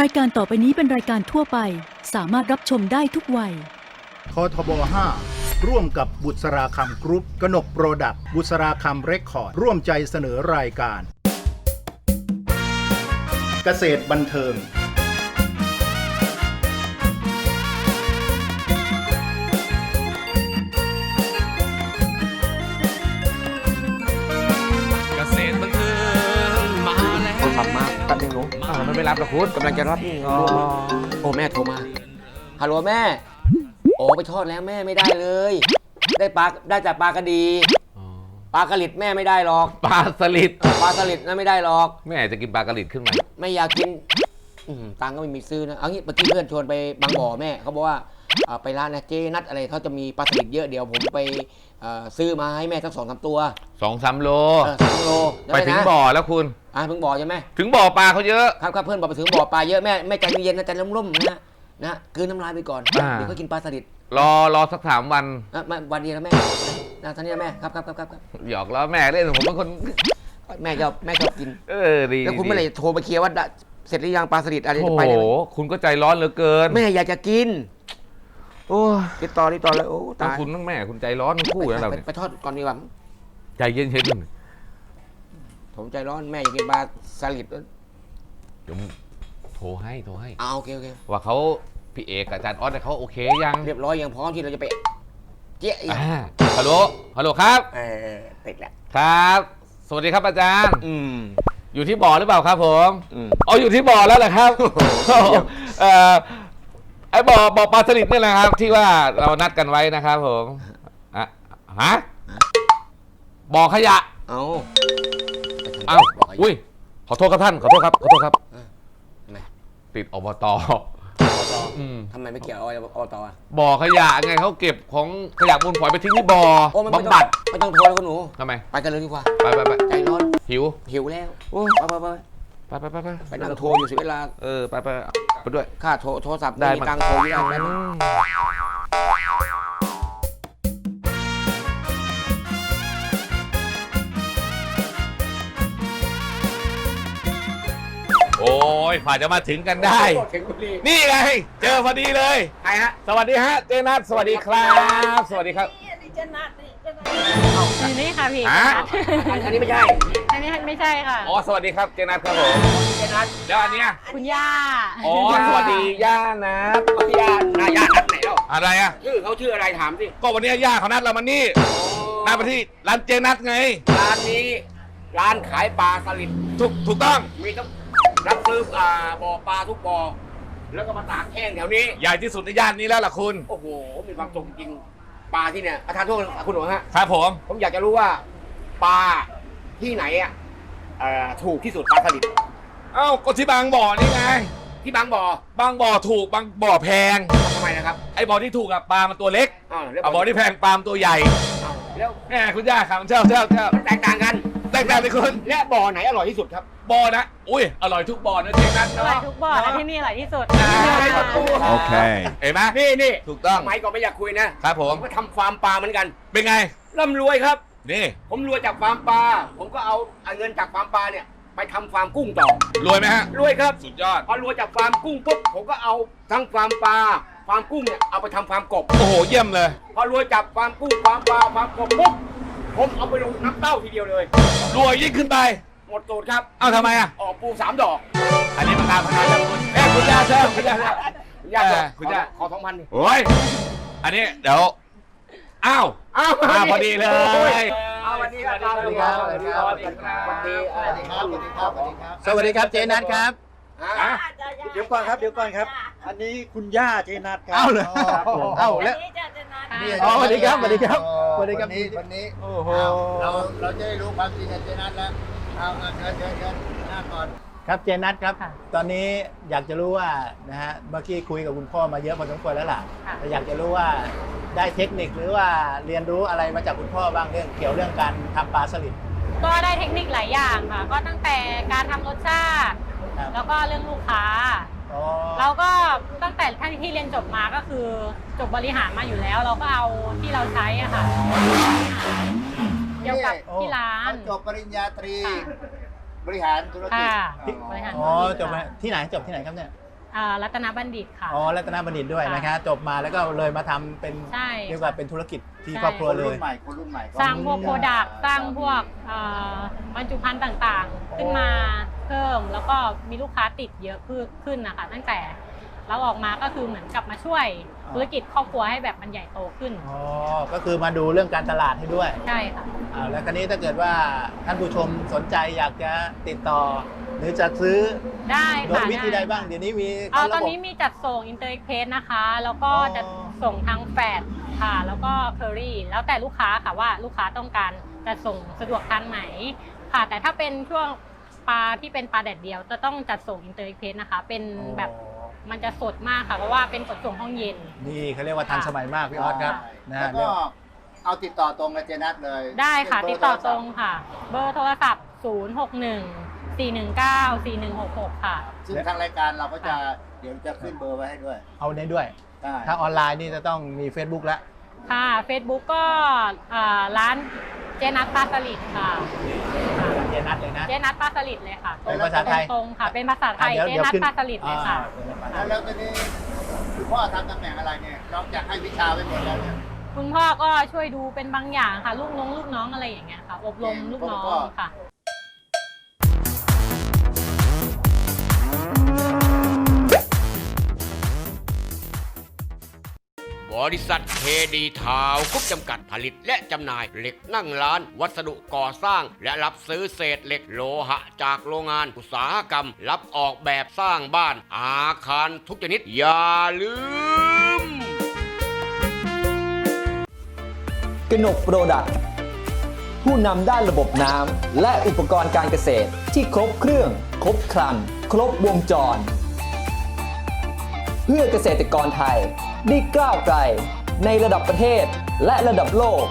รายการต่อไปนี้เป็นรายการทั่วไป สามารถรับชมได้ทุกวัยททบ5ร่วมกับบุษราคำกรุ๊ปกนกโปรดักต์บุษราคำเรคคอร์ด ร่วมใจเสนอรายการ เกษตรบันเทิง รับหรอคุณกำลังจะรับนี่โอ้แม่โทรมาฮัลโหลแม่ โอ้ไปทอดแล้วแม่ไม่ได้เลย ได้ปลาได้แต่ปลากระดีปลากระหลิดแม่ไม่ได้หรอกปลาสลิดปลาสลิดนะไม่ได้หรอก แม่จะกินปลากระลิดขึ้นมาไม่อยากกินอืมตังค์ก็ไม่มีซื้อนะเอางี้เมื่อกี้เพื่อนชวนไปบางบ่อแม่เขาบอกว่าอ่าไปร้านนะเจนัดอะไรเขาจะมีปลาสลิดเยอะเดี๋ยวผมไปเอ่อซื้อมาให้แม่สักสองสามตัวสองสามโล เออสองโลด้ไปถึงนะ บ่อแล้วคุณ อ่าเพิ่งบ่อใช่ไหมถึงบ่อปลาเขาเยอะ ครับครับเพื่อนบอกไปถึงบ่อปลาเยอะแม่แม่ใจเย็นๆนะใจร่มๆนะนะกลืนน้ำลายไปก่อนอ่า เดี๋ยวก็กินปลาสลิดรอรอสักสามวัน อะมาวันนี้นะแม่นะท่านนี้นะแม่ครับครับครับครับครับหยอกล้อแม่เล่นผมเป็นคน แม่ชอบแม่ชอบกิน เออดีแล้วคุณเมื่อไหร่จะโทรไปเคลียร์ว่าได้เสร็จหรือยังปลาสลิดอะไรโอ้จะโหไปได้ไหมคุณก็ใจร้อนเหลือเกินแม่อยากจะกินโอ้ยติดต่อติดต่อเลยโอ้ทั้งตายคุณทั้งแม่คุณใจร้อนทั้งคู่นะเราไปเนี่ยไปทอดก่อนดีกว่าใจเย็นๆหนึ่ง ผมใจร้อนแม่อยากกินปลาสลิดเดี๋ยวโทรให้โทรให้ เอาโอเคโอเคว่าเขาพี่เอกกับอาจารย์ออสเนี่ยเขาโอเคยังเรียบร้อยยังพร้อมที่เราจะไปเจ๊ะอีกอ่าฮัลโหลฮัลโหลครับ เออติดแล้วครับ สวัสดีครับอาจารย์ อืม อยู่ที่บ่อหรือเปล่าครับผมอืม อ๋ออยู่ที่บ่อแล้วเหรอครับเอ่อไอ้บ่อบ่อปลาสลิดนี่แหละครับ ที่ว่าเรานัดกันไว้นะครับผมอะฮะบ่อขยะเอาเอ้าบอกให้อุ้ยขอโทษครับท่านขอโทษครับขอโทษครับ ทำไมติดอบตอืมทำไมไม่เกี่ยวเอาเอาต่ออะบ่อขยะไงเขาเก็บของขยะมูลฝอยไปทิ้งที่บ่อโอ้มันไม่ต้บำองบัดไม่ต้องโทรแล้วคุณหนู ทำไม ไปกันเลยดีกว่า ไปไปไปใจร้อน หิว หิวแล้วโอ้ไปไปไปไปไปไปไปไปนั่งโทรอยู่เสิเวลาเออ ไปไปไปด้วย ค่าโทรโทรศัพท์ได้ไม่มีมั้ยตังค์โทรไม่ได้แล้ อ้ยฝ่าจะมาถึงกันได้ถึงบุรีนี่ไง เจอพอดีเลย ใครฮะสวัสดีฮะเจนัทสวัสดีครับ สวัสดีครับอยู่นี่ค่ะพี่ฮะอันอันนี้ไม่ใช่อันนี้ไม่ใช่ค่ะ อ๋อสวัสดีครับเจนัทครับผมเจนัทแล้วอันเนี้ยคุณย่าอ๋อสวัสดีย่านัทพี่ยานายานัดไหนแล้วอะไรอะ ชื่อเขาชื่ออะไรถามสิก็วันนี้ย่าเขานัดเรามานี่นัดมาที่ร้านเจนัทไง ร้านนี้ ร้านขายปลาสลิดถูกถูกต้อง มีต้อง รับซื้ออ่าบ่อปลาทุกบ่อแล้วก็มาตากแห้งแถวนี้ ใหญ่ที่สุดในย่านนี้แล้วล่ะคุณ โอ้โห มีความสุขจริงปลาที่เนี่ยประธานโทษคุณหนูฮะ ครับผม ผมอยากจะรู้ว่าปลาที่ไหนอะเอ่อถูกที่สุดปลาสลิดเอ้าก็ที่บางบ่อนี่ไง ที่บางบ่อบางบ่อถูกบางบ่อแพง ทำไมนะครับไอ้บ่อที่ถูกอะปลามันตัวเล็กอ้าวแล้วเอาบ่อที่แพงปลามันตัวใหญ่ อ้าวแล้วแหมคุณย่าครับเจ้าเจ้าเจ้ามันแตกต่างกัน แตกต่างเลยคุณและบ่อไหนอร่อยที่สุดครับบ่อนะ อุ้ย อร่อยทุกบ่อนะเจ๊นัทอร่อยเนาะทุกบ่อและที่นี่อร่อยที่สุดอ่าโอเคเห็นไหมนี่นี่ถูกต้อง สมัยก่อนไม่อยากคุยนะ ครับผมก็ทำฟาร์มปลาเหมือนกันเป็นไง ร่ำรวยครับ นี่ ผมรวยจากฟาร์มปลา ผมก็เอาเอาเงินจากฟาร์มปลาเนี่ย ไปทำฟาร์มกุ้งต่อ รวยไหมฮะ รวยครับ สุดยอด พอรวยจากฟาร์มกุ้งปุ๊บ ผมก็เอาทั้งฟาร์มปลา ฟาร์มกุ้งเนี่ย เอาไปทำฟาร์มกบ โอ้โห เยี่ยมเลย พอรวยจากฟาร์มกุ้ง ฟาร์มปลา ฟาร์มกบปุ๊บ ผมเอาไปลงน้ำเต้าทีเดียวเลย รวยยิ่งขึ้นไป หมดตูดครับ เอ้าทำไมอะออกปูสามดอก อันนี้มันตามพนันแล้วคุณเอ้ยคุณย่าเชิญคุณย่าคุณย่าเออขอคุณย่าขอสองพันดิโอ้ยอันนี้เดี๋ยว อ้าว อ้าวมาพอดีเลยอ้าวสวัสดีครับสวัสดีครับสวัสดีครับ สวัสดีครับ สวัสดีสวัสดีครับสวัสดีครับ สวัสดีครับเจนัทครับ ฮะเดี๋ยวก่อนครับเดี๋ยวก่อนครับ อันนี้คุณย่าเจนัทครับเอ้าเหรอครับผมเอ้า แล้ว นี่อ๋อสวัสดีครับสวัสดีครับสวัสดีครับวันนี้วันนี้โอ้โหเราเราจะได้รู้ความจริงกับเจนัทแล้วเอาเอาเชิญเชิญเชิญหน้าก่อน ครับเจนัทครับ ค่ะ ตอนนี้อยากจะรู้ว่านะฮะเมื่อกี้คุยกับคุณพ่อมาเยอะพอสมควรแล้วล่ะค่ะ แต่อยากจะรู้ว่าได้เทคนิคหรือว่าเรียนรู้อะไรมาจากคุณพ่อบ้างเรื่องเกี่ยวเรื่องการทำปลาสลิด ก็ได้เทคนิคหลายอย่างค่ะ ก็ตั้งแต่การทำรสชาติ ครับแล้วก็เรื่องลูกค้า อ๋อเราก็ตั้งแต่ท่านที่เรียนจบมาก็คือจบบริหารมาอยู่แล้ว เราก็เอาที่เราใช้อะค่ะเกี่ยวกับที่ร้านเขจบปริญญาตรี ค่ะ บริหารธุรกิจค่ะอ๋อบริหารอ๋อจบมาที่ไหนจบที่ไหนครับเนี่ยอ่ารัตนบัณฑิตค่ะ อ๋อรัตนบัณฑิตด้วยค่ะนะคะจบมาแล้วก็เลยมาทำเป็นใช่เรียกว่าเป็นธุรกิจที่ใช่ ครอบครัวคนเลรุ่ย นใหม่คนรุ่นใหม่ก็สร้างพวกโปรดักต์สร้างพวกเอ่อบรรจุภัณฑ์ต่างๆ ขึ้นมา เพิ่ม แล้วก็มีลูกค้าติดเยอะขึ้นขึ้นนะคะ ตั้งแต่เราออกมาก็คือเหมือนกลับมาช่วยอ่าธุรกิจครอบครัวให้แบบมันใหญ่โตขึ้นอ๋อก็คือมาดูเรื่องการตลาดให้ด้วยใช่ค่ะอ่าแล้วคราวนี้ถ้าเกิดว่าท่านผู้ชมสนใจอยากจะติดต่อ หรือจะซื้อได้โดยค่ะวิธีใดได้บ้าง เดี๋ยวนี้มีเอ่อระบบตอนนี้มีจัดส่งอินเตอร์เอ็กเพสนะคะ แล้วก็อ๋อจะส่งทางแฟดค่ะ แล้วก็เคอรี่แล้วแต่ลูกค้าค่ะว่าลูกค้าต้องการจะส่งสะดวกทางไหนค่ะ แต่ถ้าเป็นช่วง ปลาที่เป็นปลาแดดเดียว จะต้องจัดส่งอินเตอร์เอ็กเพสนะคะ เป็นแบบอ๋อมันจะสดมากค่ะเพราะว่าเป็นขนส่งห้องเย็น นี่เขาเรียกว่าทันสมัยมากพี่ออสครับนะแล้วเรีก็ยกเอาติดต่อตรงกับเจนัทเลย ได้ค่ะเป็นติดเบต่อโศัพท์ตรงค่ะ เบอร์โทรศัพท์ 0 6 1 4 1 9 4 1 6 6 ค่ะ ซึ่งทางรายการเราก็จะเดี๋ยวจะขึ้นเบอร์ไว้ให้ด้วย เอาในด้วยได้ถ้าออนไลน์นี่จะต้องมี Facebook แล้ว ค่ะ Facebook ก็อ่าร้านเจนัทปลาสลิดค่ะเจนัทเลยนะ เจนัทปลาสลิดเลยค่ะเป็นภาษาไทย ตรงๆค่ะ เป็นภาษาไทย อะเจดี๋วนัทขึ้ปลาสลิดเลยค่ะอ่าแล้วแล้วตอนนี้คุณพ่อทำตำแหน่งอะไรเนี่ยนอกจากให้วิชาไปหมดแล้วเนี่ยคุณพ่อก็ช่วยดูเป็นบางอย่างค่ะ ลูกน้องลูกน้องอะไรอย่างเงี้ยค่ะ อบรมลูกน้องค่ะ บริษัทเคดีทาวน์กรุ๊ปจำกัดผลิตและจำหน่ายเหล็กนั่งร้าน วัสดุก่อสร้าง และรับซื้อเศษเหล็กโลหะ จากโรงงานอุตสาหกรรม รับออกแบบสร้างบ้าน อาคารทุกชนิด อย่าลืม กนกโปรดักต์ผู้นำด้านระบบน้ำและอุปกรณ์การเกษตรที่ครบเครื่อง ครบครัน ครบวงจร เพื่อเกษตรกรไทย ได้ก้าวไกล ในระดับประเทศและระดับโลก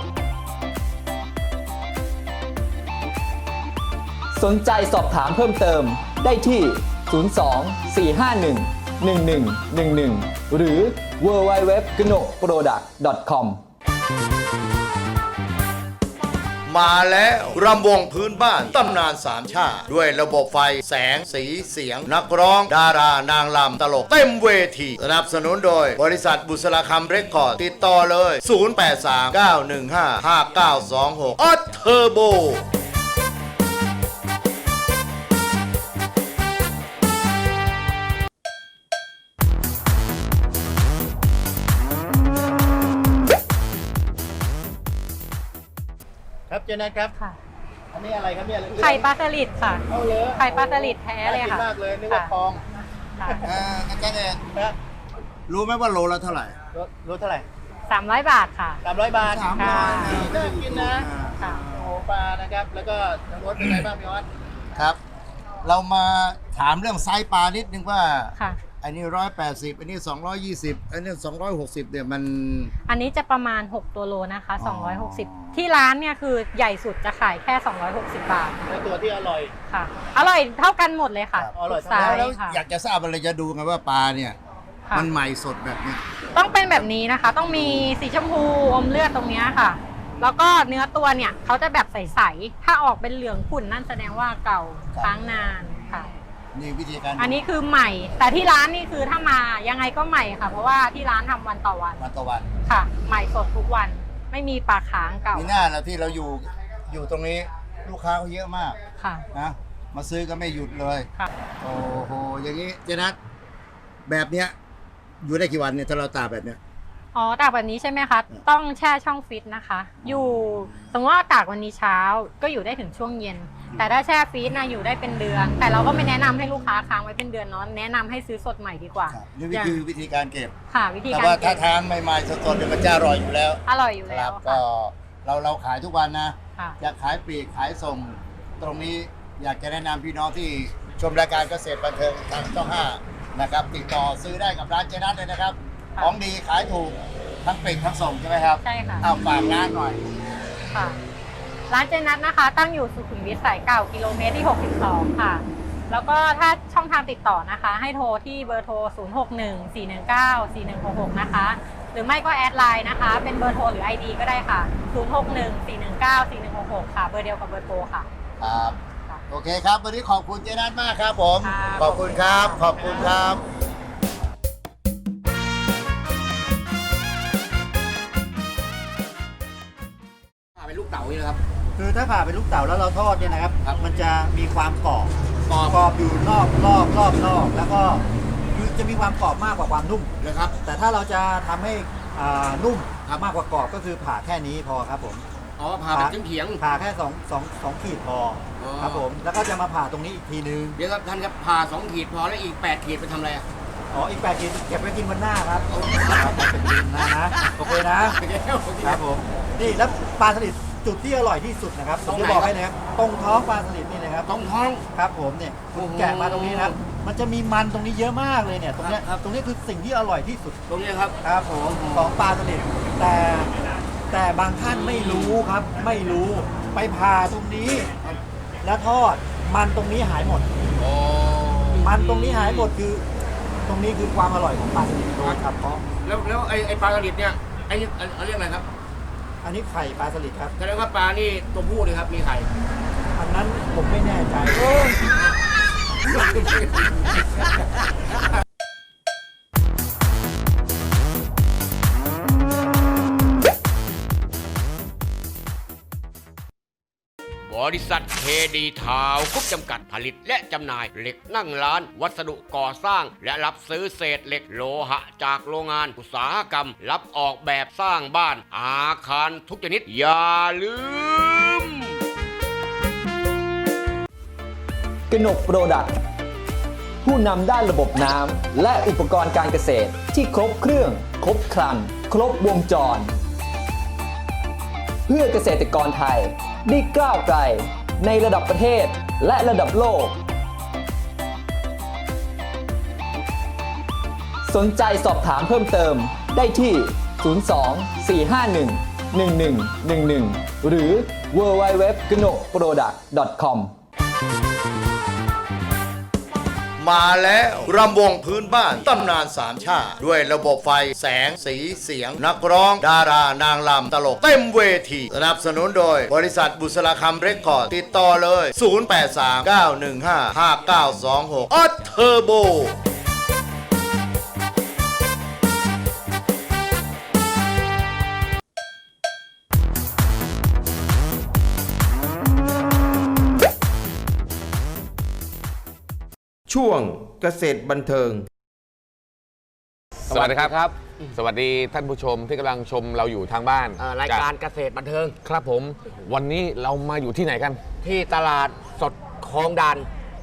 สนใจสอบถามเพิ่มเติมได้ที่ 02 451 1111 หรือ www g n o p r o d u c t com มาแล้วรำวงพื้นบ้านตำนานสามชาติ ด้วยระบบไฟแสงสีเสียง นักร้อง ดารานางรำตลก เต็มเวที สนับสนุนโดย บริษัทบุษราคำเรคคอร์ด ติดต่อเลย 0839155926ออเทอร์โบ ครับเจนัทครับ ค่ะ อันนี้อะไรครับเนี่ยไข่ปลาสลิดค่ะ เอาเลยไข่ปลาสลิดแท้เลยค่ะน่ากินมากเลยนึกว่าทองค่ะเอ่ออาจารย์เอกนะรู้ไหมว่าโลละเท่าไหร่รถรถเท่าไหร่สามร้อยบาทค่ะ สามร้อยบาทสามร้อย น่ากินนะค่ะ โอ้โหปลานะครับ แล้วก็ทางรถเป็นไงบ้างพี่ออสครับ เรามาถามเรื่องไซส์ปลานิดนึงว่า ค่ะ อันนี้ร้อยแปดสิบอันนี้สองร้อยยี่สิบอันนี้สองร้อยหกสิบเนี่ยมัน อันนี้จะประมาณ 6 ตัวโลนะคะ อ๋อ 260 ที่ร้านเนี่ยคือใหญ่สุดจะขายแค่ 260 บาทในตัวที่อร่อย ค่ะ อร่อยเท่ากันหมดเลยค่ะครับ อร่อย ทุกเท่าไซกันส์แล้วค่ะ อยากจะทราบอะไรจะดูไงว่าปลาเนี่ย ค่ะ มันใหม่สดแบบเนี้ยต้องเป็นแบบนี้นะคะ ต้องมีสีชมพูอมเลือดตรงเนี้ยค่ะ แล้วก็เนื้อตัวเนี่ยเขาจะแบบใสๆถ้าออกเป็นเหลืองขุ่นนั่นแสดงว่าเก่าค้างนานค่ะ นี่วิธีการดูอันนี้คือใหม่ แต่ที่ร้านนี่คือถ้ามายังไงก็ใหม่ค่ะ เพราะว่าที่ร้านทำวันต่อวันวันต่อวัน ค่ะ ใหม่สดทุกวัน ไม่มีปลาค้างเก่ามีหน้าเราที่เราอยู่อยู่ตรงนี้ลูกค้าเขาเยอะมากค่ะ นะมาซื้อก็ไม่หยุดเลยค่ะ โอ้โหอย่างนี้เจนัทแบบเนี้ยอยู่ได้กี่วันเนี่ยถ้าเราตากแบบเนี้ย อ๋อตากแบบนี้ใช่ไหมคะ ต้องแช่ช่องฟิตนะคะ อยู่สมมติว่าตากวันนี้เช้าก็อยู่ได้ถึงช่วงเย็น แต่ถ้าแช่ฟีดนะอยู่ได้เป็นเดือน แต่เราก็ไม่แนะนำให้ลูกค้าค้างไว้เป็นเดือนเนาะแนะนำให้ซื้อสดใหม่ดีกว่าครับนี่คือวิธีการเก็บ ค่ะวิธีแต่การว่าถ้าเก็บทานใหม่ๆสดๆเนี่ยมันจะอร่อยอยู่แล้วอร่อยอยู่คแล้รัวบค่ะก็เราเราขายทุกวันนะ ค่ะ จะขายปลีกขายส่ง ตรงนี้อยากจะแนะนำพี่น้องที่ชมรายการเกษตรบันเทิงทางช่องห้านะครับ ติดต่อซื้อได้กับร้านเจนัทเลยนะครับค่ะ ของดีขายถูกทั้งปลีกทั้งส่งใช่ไหมครับใช่ค่ะ เอาฝากร้านหน่อย ค่ะ ร้านเจนัทนะคะ ตั้งอยู่สุขุมวิทสายเก่ากิโลเมตรที่ 62 ค่ะ แล้วก็ถ้าช่องทางติดต่อนะคะ ให้โทรที่เบอร์โทร 0614194166 นะคะ หรือไม่ก็แอดไลน์นะคะ เป็นเบอร์โทรหรือ ID ก็ได้ค่ะ 0614194166 ค่ะ เบอร์เดียวกับเบอร์โทรค่ะ ครับค่ะโอเคครับ วันนี้ขอบคุณเจนัทมากครับผม ค่ะ ขอบคุณครับ ขอบคุณครับ ครับคือถ้าผ่าเป็นลูกเต๋าแล้วเราทอดเนี่ยนะครับ ครับมันจะมีความกรอบกรอบ กรอบอยู่นอกรอบรอบนอก แล้วก็คือจะมีความกรอบมากกว่าความนุ่ม นะครับ แต่ถ้าเราจะทำให้อ่านุ่มมากกว่ากรอบก็คือผ่าแค่นี้พอครับผม อ๋อผ่าเป็นเฉียง ผ่าแค่สองสองสองขีดพอออ ครับผม แล้วก็จะมาผ่าตรงนี้อีกทีนึง ๆเดี๋ยวครับท่านครับผ่าสองขีดพอแล้วอีกแปดขีดไปทำอะไรอะอ๋อ อีกแปดขีดเก็บไว้กินวันหน้าครับครับเป็นกินนะนะ โอเคนะครับผม นี่แล้วปลาสลิด จุดที่อร่อยที่สุดนะครับผมจะบอกให้นะครับตรงท้องปลาสลิดนี่นะครับตรงท้องครับผมเนี่ยโอ้โหแกะมาตรงนี้นะครับมันจะมีมันตรงนี้เยอะมากเลยเนี่ยตรงเนี้ยครับตรงนี้คือสิ่งที่อร่อยที่สุดตรงนี้ครับครับผมของปลาสลิดแต่แต่บางท่านไม่รู้ครับ ไม่รู้ไปผ่าตรงนี้ แล้วทอดมันตรงนี้หายหมดมันตรงนี้หายหมดคือ ตรงนี้คือความอร่อยของปลาสลิดโดยเฉพาะแล้วแล้วไอ้ไอ้ปลาสลิดเนี่ยไอ้นี่อันอันเรียกอะไรครับ อันนี้ไข่ปลาสลิดครับ แสดงว่าปลานี่ตัวผู้เลยครับมีไข่อันนั้นผมไม่แน่ใจ ริษัทเคดีทาวกรุ๊ปจำกัดผลิตและจำหน่ายเหล็กนั่งร้าน วัสดุก่อสร้าง และรับซื้อเศษเหล็กโลหะ จากโรงงานอุตสาหกรรม รับออกแบบสร้างบ้าน อาคารทุกชนิด อย่าลืม กนกโปรดักผู้นำด้านระบบน้ำและอุปกรณ์การเกษตรที่ครบเครื่อง ครบครัน ครบวงจร เพื่อเกษตรกรไทย ได้ก้าวไกล ในระดับประเทศและระดับโลก สนใจสอบถามเพิ่มเติมได้ที่ 02 451 1111 หรือ www g n o k p r o d u c t com มาแล้วรำวงพื้นบ้านตำนานสามชาติ ด้วยระบบไฟแสงสีเสียง นักร้อง ดารานางรำตลก เต็มเวที สนับสนุนโดย บริษัทบุษราคำเรคคอร์ด ติดต่อเลย 0839155926ออเทอร์โบ ช่วงเกษตรบันเทิง สวัสดีครับ สวัสดีท่านผู้ชมที่กำลังชมเราอยู่ทางบ้านเอ่อรายการเกษตรบันเทิงครับผม วันนี้เรามาอยู่ที่ไหนกัน ที่ตลาดสดคลองดาน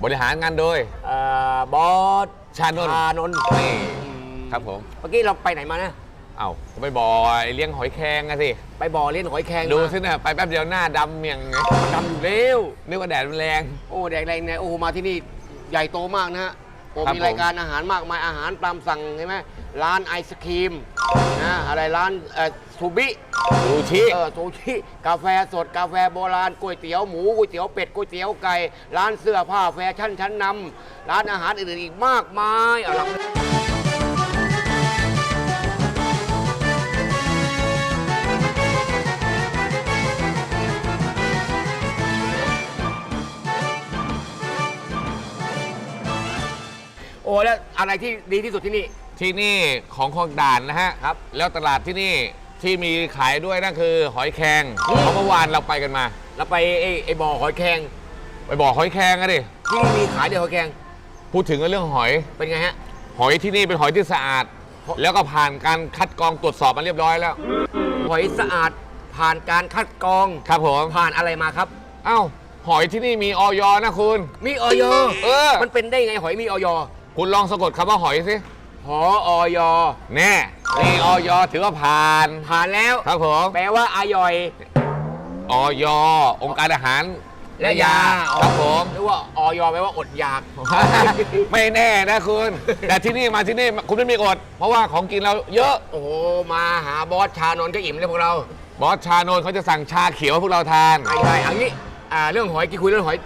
บริหารงานโดย เอ่อบอสชานนท์ชานนท์นี่ครับผม เมื่อกี้เราไปไหนมานะ เอ้าก็ไปบ่อไอ้เลี้ยงหอยแครงอะสิ ไปบ่อเลี้ยงหอยแครงดูมาสิเนี่ยไปแป๊บเดียวหน้าดำเมียงไงดำอยู่เร็วนึกว่าแดดมันแรง โอ้แดกแรงเนี่ยโอ้มาที่นี่ ใหญ่โตมากนะฮะโอ้ครับมีรายการอาหารมากมายอาหารตามสั่งใช่ไหมร้านไอศครีมนะอะไรร้านเอ่อซูบิดูชิ เออซูชิกาแฟสดกาแฟโบราณก๋วยเตี๋ยวหมูก๋วยเตี๋ยวเป็ดก๋วยเตี๋ยวไก่ร้านเสื้อผ้าแฟชั่นชั้นนำร้านอาหารอื่นๆอีกมากมายเอาละ อ้แล้วอะไรที่ดีที่สุดที่นี่ ที่นี่ของคลองด่านนะฮะครับ แล้วตลาดที่นี่ที่มีขายด้วยนั่นคือหอยแครงอืมเพราะเมื่อวานเราไปกันมา เราไปไอ้ไอ้บ่อหอยแครงไปบ่อหอยแครงอะดิที่นี่มีขายเดียวหอยแครงพูดถึงเรื่องหอย เป็นไงฮะ หอยที่นี่เป็นหอยที่สะอาด แล้วก็ผ่านการคัดกรองตรวจสอบมาเรียบร้อยแล้ว หอยสะอาดผ่านการคัดกรองครับผมผ่านอะไรมาครับ เอ้า หอยที่นี่มีออยนะคุณ มีออยเออ มันเป็นได้ไงหอยมีออย คุณลองสะกดคำว่าหอยสิหอออยแน่มีออยถือว่าผ่านผ่านแล้ว ครับผมแปลว่าอายอย ออยองค์การอาหารและยาครับผมหรือว่าออยแปลว่าอดอยาก ไม่แน่นะคุณ แต่ที่นี่มาที่นี่คุณไม่มีอด เพราะว่าของกินเราเยอะ โอ้โห มาหาบอสชานนท์ก็อิ่มเลยพวกเรา บอสชาโนนเขาจะสั่งชาเขียวให้พวกเราทานใช่ใช่เอันนี้อ่าเรื่องหอยกี่คุยเรื่องหอย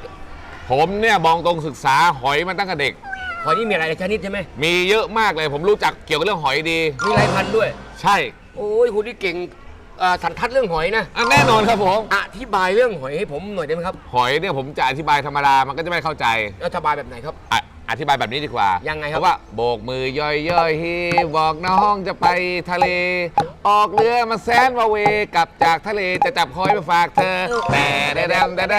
ผมเนี่ยมองตรงศึกษาหอยมาตั้งแต่เด็ก หอยนี่มีอะไรชนิดใช่ไหมมีเยอะมากเลยผมรู้จักเกี่ยวกับเรื่องหอยดี มีหลายพันธุ์ด้วย ใช่โอ้ยคุณนี่เก่งเอ่อสันทัดเรื่องหอยนะ อะแน่นอนครับผม อธิบายเรื่องหอยให้ผมหน่อยได้ไหมครับหอยเนี่ยผมจะอธิบายธรรมดามันก็จะไม่เข้าใจอธิบายแบบไหนครับ อะ อธิบายแบบนี้ดีกว่ายัยังไงครับ เพราะว่าโบกมือย่อยย่อยๆฮีบอกน้องจะไปทะเล ออกเรือมาแสนวาเวกลับจากทะเลจะจับหอยมาฝากเธอแต่แดมแดมแด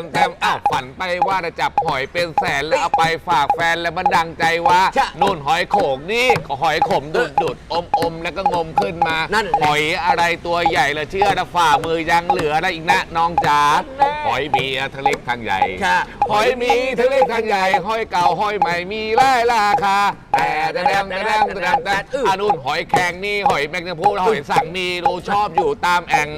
มแดมอ้าวฝันไปว่าจะจับหอยเป็นแสนแล้วเอาไปฝากแฟนแล้วมันดังใจว่าใช่นู่นหอยโขงนี่ก็หอยขมดุดดุดอมอมแล้วก็งมขึ้นมานั่นแหละ หอยอะไรตัวใหญ่ละเชื่อนะฝ่ามือยังเหลืออะไรอีกนะน้องจ๋าหอยมีทั้งเล็กทั้งใหญ่ ค่ะ หอยมีทั้งเล็กทั้งใหญ่หอยเก่าหอยใหม่มีหลายราคา แต่แต่แดมแต่แดมแต่แดมแต่อานุ่นหอยแข็งนี่หอยแมงกะพรุนหอยสังมีดูชอบอยู่ตามแอ่ง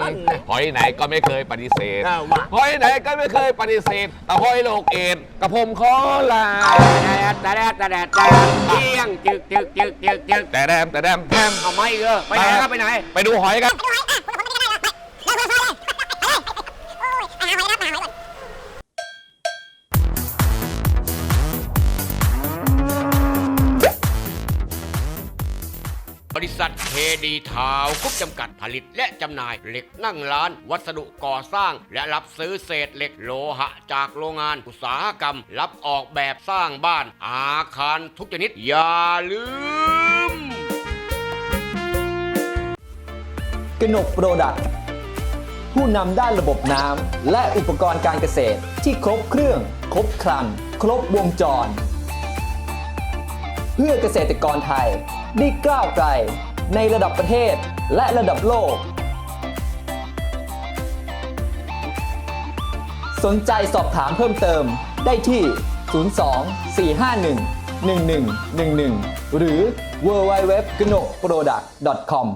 หอยไหนก็ไม่เคยปฏิเสธเอามา หอยไหนก็ไม่เคยปฏิเสธแต่หอยโลกเอ็ดกับผมขอลาแต่แต่แต่แต่แต่แต่เที่ยงจึกจึกจึกจึกจึกแต่แดมแต่แดมแทมเอาไม่เออไปไหนครับไปไหน ไปดูหอยกัน บริษัทเคดีทาวกุ๊ปจำกัดผลิตและจำหน่ายเหล็กนั่งร้าน วัสดุก่อสร้าง และรับซื้อเศษเหล็กโลหะ จากโรงงานอุตสาหกรรม รับออกแบบสร้างบ้าน อาคารทุกชนิด อย่าลืม กนกโปรดักต์ผู้นำด้านระบบน้ำและอุปกรณ์การเกษตรที่ครบเครื่อง ครบครัน ครบวงจร เพื่อเกษตรกรไทย ได้ก้าวไกล ในระดับประเทศและระดับโลก สนใจสอบถามเพิ่มเติมได้ที่ 02 451 1111 หรือ www g n o k p r o d u c t com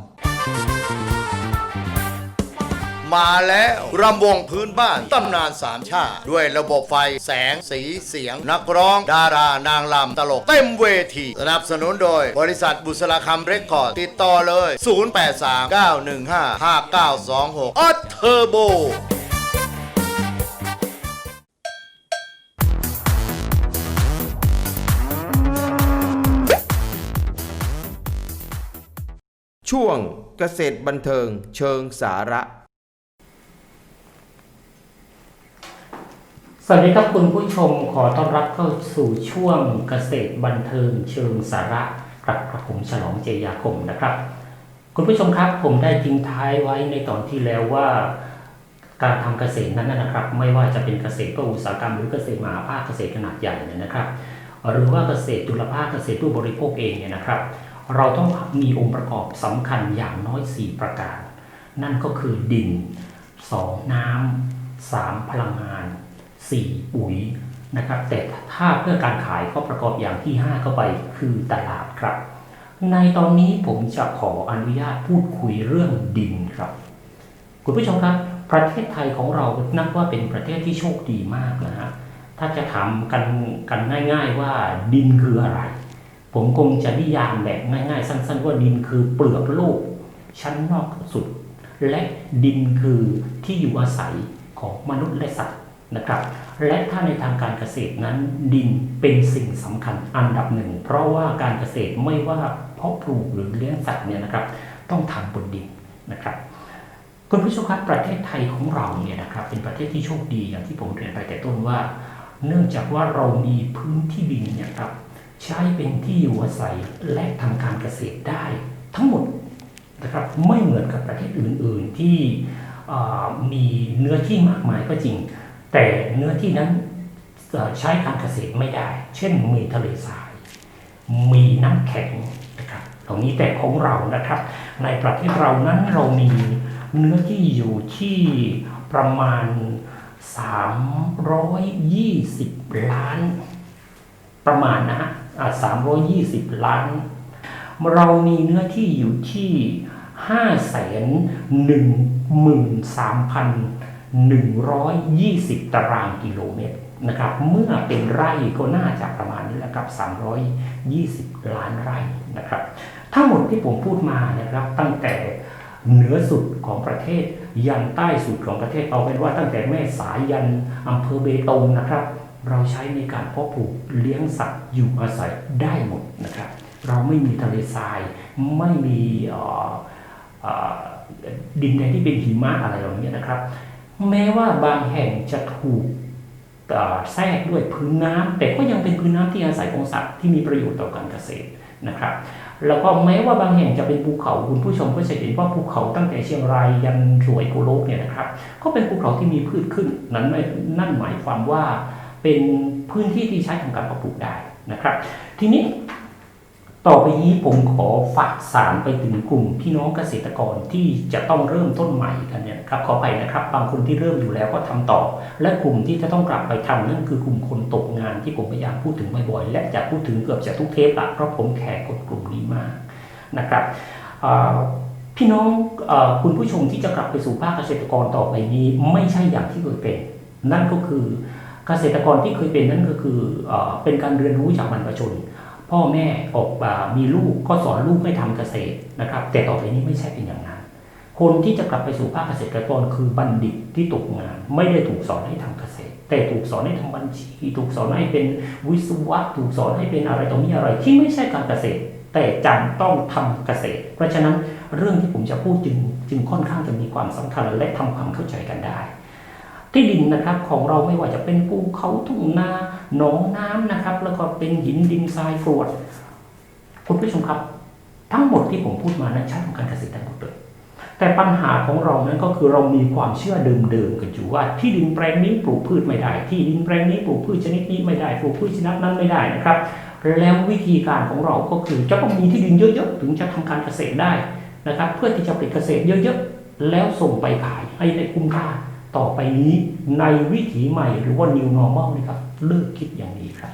มาแล้วรำวงพื้นบ้านตำนานสามชาติ ด้วยระบบไฟแสงสีเสียง นักร้อง ดารานางลำตลก เต็มเวที สนับสนุนโดย บริษัทบุษราคำเรคคอร์ด ติดต่อเลย 0839155926ออเทอร์โบช่วงเกษตรบันเทิงเชิงสาระ สวัสดีครับคุณผู้ชมขอต้อนรับเข้าสู่ช่วงเกษตรบันเทิงเชิงสาระกับกระผมฉลองเจยาคมนะครับ คุณผู้ชมครับผมได้ทิ้งท้ายไว้ในตอนที่แล้วว่า การทำเกษตรนั้นนะครับ ไม่ว่าจะเป็นเกษตรเพื่ออุตสาหกรรมหรือเกษตรมหาภาคเกษตรขนาดใหญ่เนี่ยนะครับ หรือว่าเกษตรจุลภาคเกษตรผู้บริโภคเองเนี่ยนะครับ เราต้องมีองค์ประกอบสำคัญอย่างน้อย 4 ประการ นั่นก็คือดิน 2 น้ำ3พลังงาน 4 ปุ๋ยนะครับแต่ถ้าเพื่อการขายก็ประกอบอย่างที่ 5 เข้าไปคือตลาดครับ ในตอนนี้ผมจะขออนุญาตพูดคุยเรื่องดินครับ คุณผู้ชมครับ ประเทศไทยของเรานับว่าเป็นประเทศที่โชคดีมากนะฮะถ้าจะถามกันกันง่าย ๆว่าดินคืออะไร ผมคงจะนิยามแบบง่ายๆ สั้น ๆ ว่าดินคือเปลือกโลก ชั้นนอกสุด และดินคือที่อยู่อาศัยของมนุษย์และสัตว์ นะครับ และถ้าในทางการเกษตรนั้นดินเป็นสิ่งสำคัญอันดับหนึ่ง เพราะว่าการเกษตรไม่ว่าเพาะปลูกหรือเลี้ยงสัตว์เนี่ยนะครับ ต้องทำบนดินนะครับคุณผู้ชมครับประเทศไทยของเราเนี่ยนะครับเป็นประเทศที่โชคดีอย่างที่ผมเรียนไปแต่ต้นว่า เนื่องจากว่าเรามีพื้นที่ดินเนี่ยครับใช้เป็นที่อยู่อาศัยและทำการเกษตรได้ทั้งหมดนะครับไม่เหมือนกับประเทศอื่น ๆ ที่มีเนื้อที่มากมายก็จริง แต่เนื้อที่นั้นใช้การเกษตรไม่ได้ เช่นมีทะเลทราย มีน้ำแข็งนะครับตรงนี้แต่ของเรานะครับ ในประเทศเรานั้นเรามีเนื้อที่อยู่ที่ประมาณ 320 ล้าน ประมาณนะฮะอ่า320ล้าน เรามีเนื้อที่อยู่ที่5 1 1 3 120 ตารางกิโลเมตรนะครับ เมื่อเป็นไร่ก็น่าจะประมาณนี้แหละครับ 320 ล้านไร่นะครับ ทั้งหมดที่ผมพูดมานะครับตั้งแต่เหนือสุดของประเทศยันใต้สุดของประเทศเอาเป็นว่าตั้งแต่แม่สายยันอำเภอเบตงนะครับ เราใช้ในการเพาะปลูกเลี้ยงสัตว์อยู่อาศัยได้หมดนะครับ เราไม่มีทะเลทราย ไม่มีดินแดนที่เป็นหิมะอะไรเหล่านี้นะครับ แม้ว่าบางแห่งจะถูกแทรกด้วยพื้นน้ำแต่ก็ยังเป็นพื้นน้ำที่อาศัยของสัตว์ที่มีประโยชน์ต่อการเกษตรนะครับ แล้วก็แม้ว่าบางแห่งจะเป็นภูเขาคุณผู้ชมก็จะเห็นว่าภูเขาตั้งแต่เชียงรายยันสวยโกโลกเนี่ยนะครับ ก็เป็นภูเขาที่มีพืชขึ้นนั้นนั่นหมายความว่าเป็นพื้นที่ที่ใช้ทำการปลูกได้นะครับ ทีนี้ ต่อไปนี้ผมขอฝากสารไปถึงกลุ่มพี่น้องเกษตรกรที่จะต้องเริ่มต้นใหม่กันเนี่ยครับขอไปนะครับ บางคนที่เริ่มอยู่แล้วก็ทำต่อ และกลุ่มที่จะต้องกลับไปทำนั่นคือกลุ่มคนตกงานที่ผมพยายามพูดถึงบ่อยๆและจะพูดถึงเกือบจะทุกเทปละเพราะผมแคร์คนกลุ่มนี้มากนะครับพี่น้องอคุณผู้ชมที่จะกลับไปสู่ภาคเกษตรกรต่อไปนี้ ไม่ใช่อย่างที่เคยเป็น นั่นก็คือเกษตรกรที่เคยเป็นนั่นก็คืออเป็นการเรียนรู้จากบรรพชน พ่อแม่ออกมีลูกก็สอนลูกให้ทำเกษตรนะครับ แต่ต่อไปนี้ไม่ใช่เป็นอย่างนั้น คนที่จะกลับไปสู่ภาคเกษตรกรคือบัณฑิตที่ตกงาน ไม่ได้ถูกสอนให้ทำเกษตร แต่ถูกสอนให้ทำบัญชี ถูกสอนให้เป็นวิศวะ ถูกสอนให้เป็นอะไรต่อมีอะไรที่ไม่ใช่การเกษตร แต่จำต้องทำเกษตร เพราะฉะนั้นเรื่องที่ผมจะพูดจึงจึงค่อนข้างจะมีความสำคัญและทำความเข้าใจกันได้ ที่ดินนะครับของเราไม่ว่าจะเป็นภูเขาทุ่งนา หนองน้ำนะครับ แล้วก็เป็นหินดินทรายกรวดคุณผู้ชมครับ ทั้งหมดที่ผมพูดมานั้นใช้ทำการเกษตรได้หมดเลยแต่ปัญหาของเรานั้นก็คือเรามีความเชื่อเดิมๆกันอยู่ว่า ที่ดินแปลงนี้ปลูกพืชไม่ได้ ที่ดินแปลงนี้ปลูกพืชชนิดนี้ไม่ได้ปลูกพืชชนิดนั้นไม่ได้นะครับ แล้ววิธีการของเราก็คือจะต้องมีที่ดินเยอะๆถึงจะทำการเกษตรได้นะครับ เพื่อที่จะผลิตเกษตรเยอะๆแล้วส่งไปขายให้ได้คุ้มค่าต่อไปนี้ในวิถีใหม่หรือว่า new normal นี่ครับ เลิกคิดอย่างนี้ครับ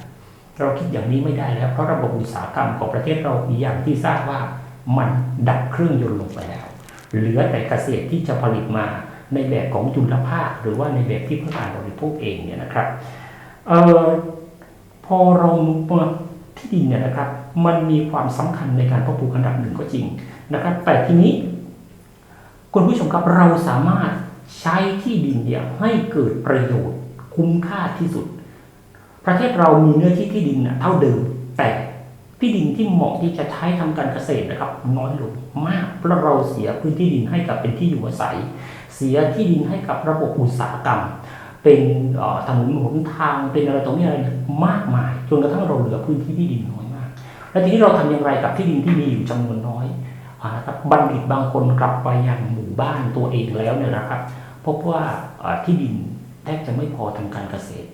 เราคิดอย่างนี้ไม่ได้แล้ว เพราะระบบอุตสาหกรรมของประเทศเรามีอย่างที่ทราบว่ามันดับเครื่องยนต์ลงไปแล้ว เหลือแต่เกษตรที่จะผลิตมาในแบบของจุลภาค หรือว่าในแบบที่พื่อการบริโภคเองเนี่ยนะครับเอ่อพอเราที่ดินเนี่ยนะครับ มันมีความสำคัญในการเพาะปลูกอันดับหนึ่งก็จริงนะครับ แต่ทีนี้คุณผู้ชมครับเราสามารถใช้ที่ดินเนี่ยให้เกิดประโยชน์คุ้มค่าที่สุด ประเทศเรามีเนื้อที่ที่ดินนะเท่าเดิม แต่ที่ดินที่เหมาะที่จะใช้ทำการเกษตรนะครับ น้อยลงมาก เพราะเราเสียพื้นที่ดินให้กับเป็นที่อยู่อาศัย เสียที่ดินให้กับระบบอุตสาหกรรม เป็นถนนหนทางเป็นอะไรต่อมีอะไรมากมายจนกระทั่งเราเหลือพื้นที่ที่ดินน้อยมาก แล้วทีนี้เราทำอย่างไรกับที่ดินที่มีอยู่จำนวนน้อยอ่านะครับบัณฑิตบางคนกลับไปยังหมู่บ้านตัวเองแล้วเนี่ยนะครับ พบว่าที่ดินแทบจะไม่พอทำการเกษตร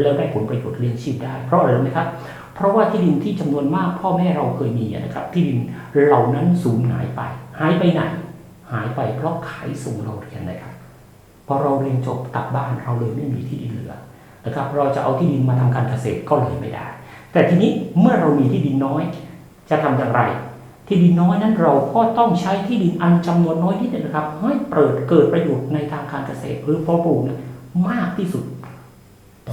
แล้วได้ผลประโยชน์เลี้ยงชีพได้ เพราะอะไรรู้ไหมครับ เพราะว่าที่ดินที่จำนวนมากพ่อแม่เราเคยมีนะครับ ที่ดินเหล่านั้นสูญหายไป หายไปไหน หายไปเพราะขายส่งเราเรียนนะครับพอเราเรียนจบกลับบ้านเราเลยไม่มีที่ดินเหลือนะครับ เราจะเอาที่ดินมาทำการเกษตรก็เลยไม่ได้ แต่ทีนี้เมื่อเรามีที่ดินน้อย จะทำอย่างไร ที่ดินน้อยนั้นเราก็ต้องใช้ที่ดินอันจำนวนน้อยที่นะครับให้เปิดเกิดประโยชน์ในทางการเกษตรหรือเพาะปลูกมากที่สุด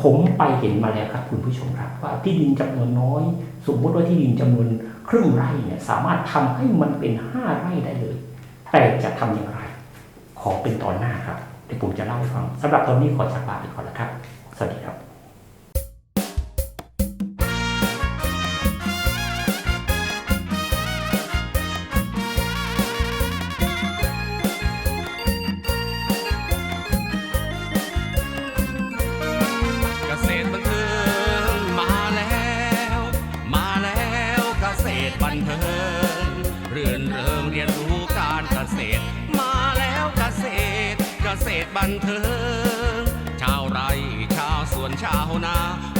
ผมไปเห็นมาแล้วครับคุณผู้ชมครับ ว่าที่ดินจำนวนน้อย สมมติว่าที่ดินจำนวนครึ่งไร่เนี่ยสามารถทำให้มันเป็นห้าไร่ได้เลย แต่จะทำอย่างไร ขอเป็นตอนหน้าครับเดี๋ยวผมจะเล่าให้ฟังสำหรับตอนนี้ขอจากลาไปก่อนแล้วครับ สวัสดีครับ เกษตรบันเทิงชาวไร่ชาวสวนชาวนา